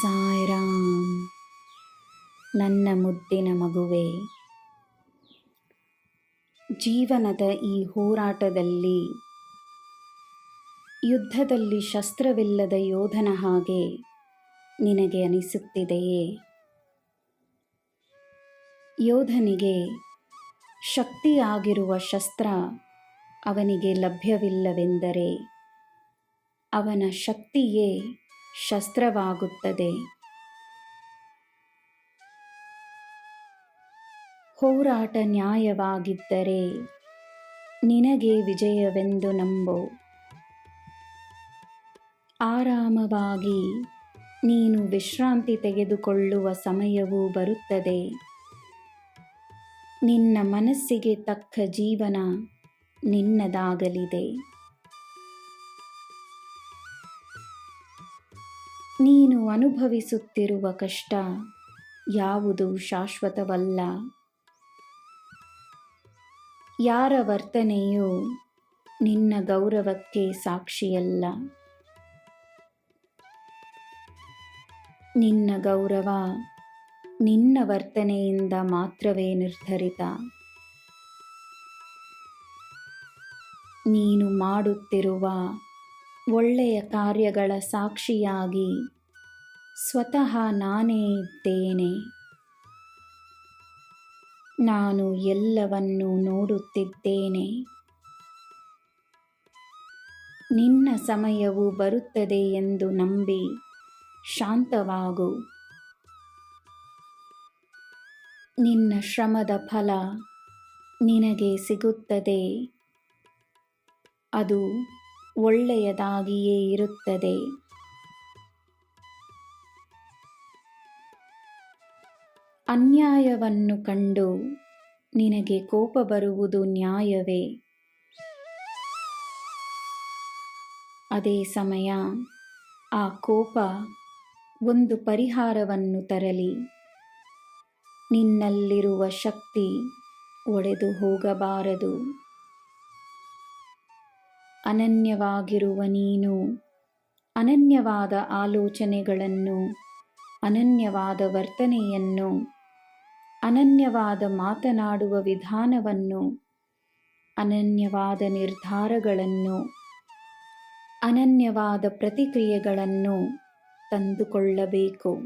ಸಾಯ್ರಾಮ್, ನನ್ನ ಮುದ್ದಿನ ಮಗುವೆ. ಜೀವನದ ಈ ಹೋರಾಟದಲ್ಲಿ, ಯುದ್ಧದಲ್ಲಿ ಶಸ್ತ್ರವಿಲ್ಲದ ಯೋಧನ ಹಾಗೆ ನಿನಗೆ ಅನಿಸುತ್ತಿದೆಯೇ? ಯೋಧನಿಗೆ ಶಕ್ತಿಯಾಗಿರುವ ಶಸ್ತ್ರ ಅವನಿಗೆ ಲಭ್ಯವಿಲ್ಲವೆಂದರೆ ಅವನ ಶಕ್ತಿಯೇ ಶಸ್ತ್ರವಾಗುತ್ತದೆ. ಹೋರಾಟ ನ್ಯಾಯವಾಗಿದ್ದರೆ ನಿನಗೆ ವಿಜಯವೆಂದು ನಂಬು. ಆರಾಮವಾಗಿ ನೀನು ವಿಶ್ರಾಂತಿ ತೆಗೆದುಕೊಳ್ಳುವ ಸಮಯವೂ ಬರುತ್ತದೆ. ನಿನ್ನ ಮನಸ್ಸಿಗೆ ತಕ್ಕ ಜೀವನ ನಿನ್ನದಾಗಲಿದೆ. ನೀನು ಅನುಭವಿಸುತ್ತಿರುವ ಕಷ್ಟ ಯಾವುದು ಶಾಶ್ವತವಲ್ಲ? ಯಾರ ವರ್ತನೆಯು ನಿನ್ನ ಗೌರವಕ್ಕೆ ಸಾಕ್ಷಿಯಲ್ಲ. ನಿನ್ನ ಗೌರವ ನಿನ್ನ ವರ್ತನೆಯಿಂದ ಮಾತ್ರವೇ ನಿರ್ಧರಿತ. ನೀನು ಮಾಡುತ್ತಿರುವ ಒಳ್ಳೆಯ ಕಾರ್ಯಗಳ ಸಾಕ್ಷಿಯಾಗಿ ಸ್ವತಃ ನಾನೇ ಇದ್ದೇನೆ. ನಾನು ಎಲ್ಲವನ್ನು ನೋಡುತ್ತಿದ್ದೇನೆ. ನಿನ್ನ ಸಮಯವು ಬರುತ್ತದೆ ಎಂದು ನಂಬಿ ಶಾಂತವಾಗು. ನಿನ್ನ ಶ್ರಮದ ಫಲ ನಿನಗೆ ಸಿಗುತ್ತದೆ. ಅದು ಒಳ್ಳೆಯದಾಗಿಯೇ ಇರುತ್ತದೆ. ಅನ್ಯಾಯವನ್ನು ಕಂಡು ನಿನಗೆ ಕೋಪ ಬರುವುದು ನ್ಯಾಯವೇ? ಅದೇ ಸಮಯ ಆ ಕೋಪ ಒಂದು ಪರಿಹಾರವನ್ನು ತರಲಿ. ನಿನ್ನಲ್ಲಿರುವ ಶಕ್ತಿ ಒಡೆದು ಹೋಗಬಾರದು. ಅನನ್ಯವಾಗಿರುವ ನೀನು. ಅನನ್ಯವಾದ ಆಲೋಚನೆಗಳನ್ನು, ಅನನ್ಯವಾದ ವರ್ತನೆಯನ್ನು, ಅನನ್ಯವಾದ ಮಾತನಾಡುವ ವಿಧಾನವನ್ನು, ಅನನ್ಯವಾದ ನಿರ್ಧಾರಗಳನ್ನು, ಅನನ್ಯವಾದ ಪ್ರತಿಕ್ರಿಯೆಗಳನ್ನು ತಂದುಕೊಳ್ಳಬೇಕು.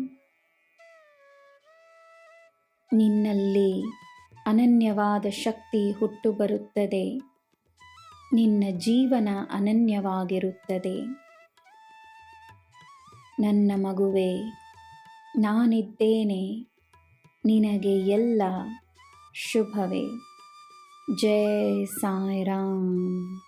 ನಿನ್ನಲ್ಲಿ ಅನನ್ಯವಾದ ಶಕ್ತಿ ಹುಟ್ಟು ಬರುತ್ತದೆ ನಿನ್ನ ಜೀವನ ಅನನ್ಯವಾಗಿರುತ್ತದೆ. ನನ್ನ ಮಗುವೆ ನಾನಿದ್ದೇನೆ. ನಿನಗೆ ಎಲ್ಲ ಶುಭವೇ. ಜಯ ಸಾಯಿರಾಮ್.